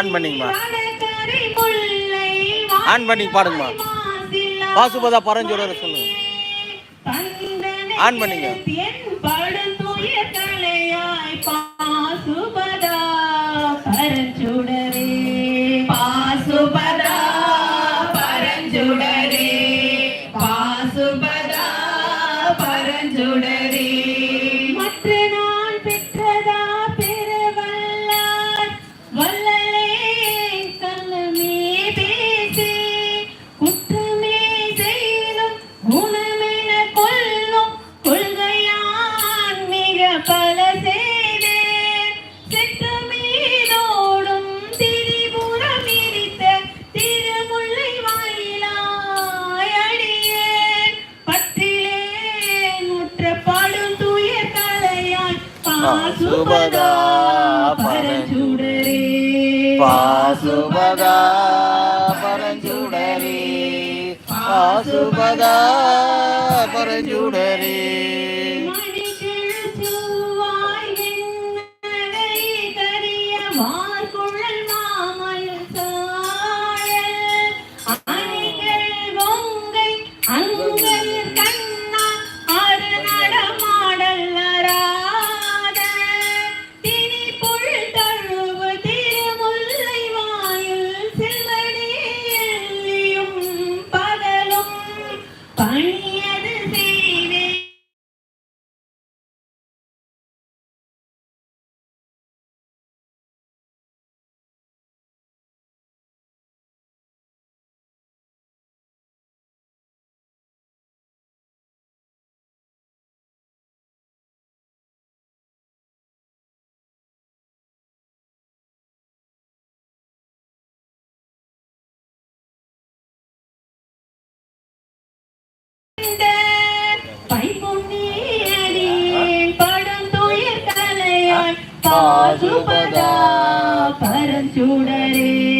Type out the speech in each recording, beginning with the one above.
On பண்ணிங்கம்மா. On பண்ணி பாடுங்கம்மா பாசுபதா பரஞ்சோட சொல்லுங்க. On பண்ணிங்க. பரஞ்சுடரே శుభగా పరంజుడరే పాశుభగా పరంజుడరే పాశుభగా పరంజుడరే Bye. பரஞ்சுடரே.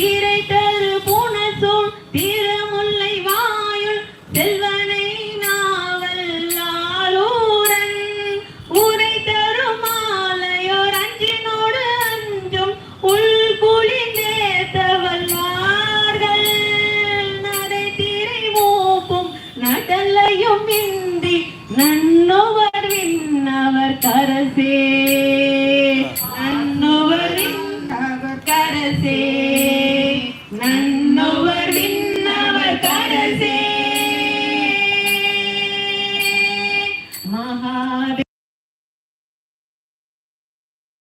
தீரை தரு பூனசூழ் தீர முல்லை வாயுள் செல்வனை நாவல்லாளூரன் உரை தரும் மாலையோர் அஞ்சினோடு அஞ்சும் உள் குளிந்தே தவல்லார்கள் நரை தீரை மூப்பும் நடலையும் விண்ணவர் கரசே. மன்னவர் விண்ணவர் கரசே